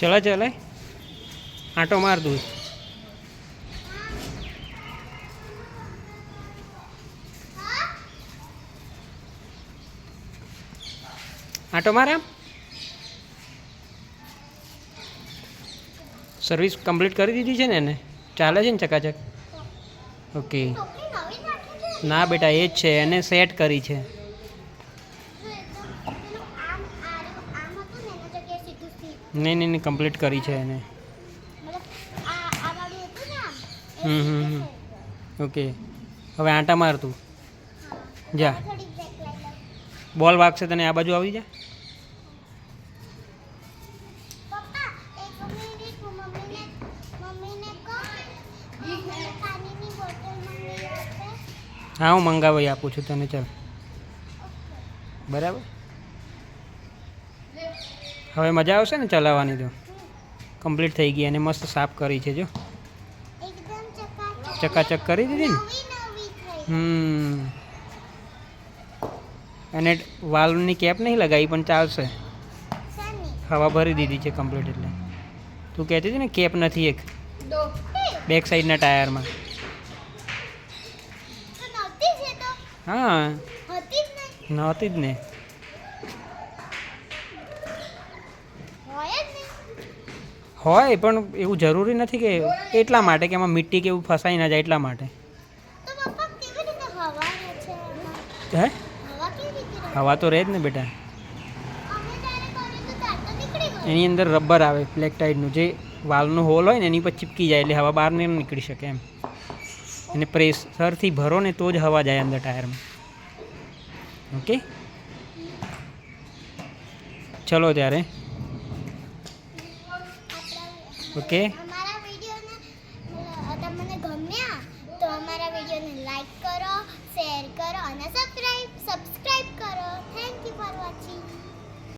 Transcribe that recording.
ચલો, ચલે. આંટો માર દઉં. આંટો માર આમ સર્વિસ કમ્પ્લીટ કરી દીધી છે ને એને? ચાલે છે ને ચકાચક? ઓકે ના બેટા, એ જ છે. એને સેટ કરી છે જો એકદમ પેલું આમ આ રહ્યું, આમ હતું ને એના જગ્યાએ સીધું સીધું નહીં નહીં નહીં કમ્પ્લીટ કરી છે એને. હમ, હમ, હમ. ઓકે હવે આંટા માર તું. જા. બોલ વાગશે તને આ બાજુ આવી જા. હા હું મંગાવી આપું છું તને ચાલ. બરાબર? હવે મજા આવશે ને ચલાવવાની તો? કમ્પ્લીટ થઈ ગઈ અને મસ્ત સાફ કરી છે જો. ચકાચક. કરી દીધી ને? હમ. અને વાલની કેપ નહીં લગાવી પણ ચાલશે. હવા ભરી દીધી છે કમ્પ્લીટ એટલે. તું કહેતી હતી ને કેપ નથી એક. બેક સાઈડના ટાયરમાં. હા. નહોતી જ ને હોય જ નહીં હોય પણ એવું જરૂરી નથી કે એટલા માટે કે એમાં મીઠી કે એવું ફસાઈ ના જાય એટલા માટે? હે? હવા તો રહે જ ને બેટા. એની અંદર રબર આવે બ્લેક ટાઈડનું જે વાલનો હોલ હોય ને એની પર ચીપકી જાય એટલે હવા બહાર નહીં નીકળી શકે એમ. અને પ્રેશરથી ભરો ને તો જ હવા જાય અંદર ટાયરમાં ઓકે? ચલો ત્યારે. આપણા ઓકે આમ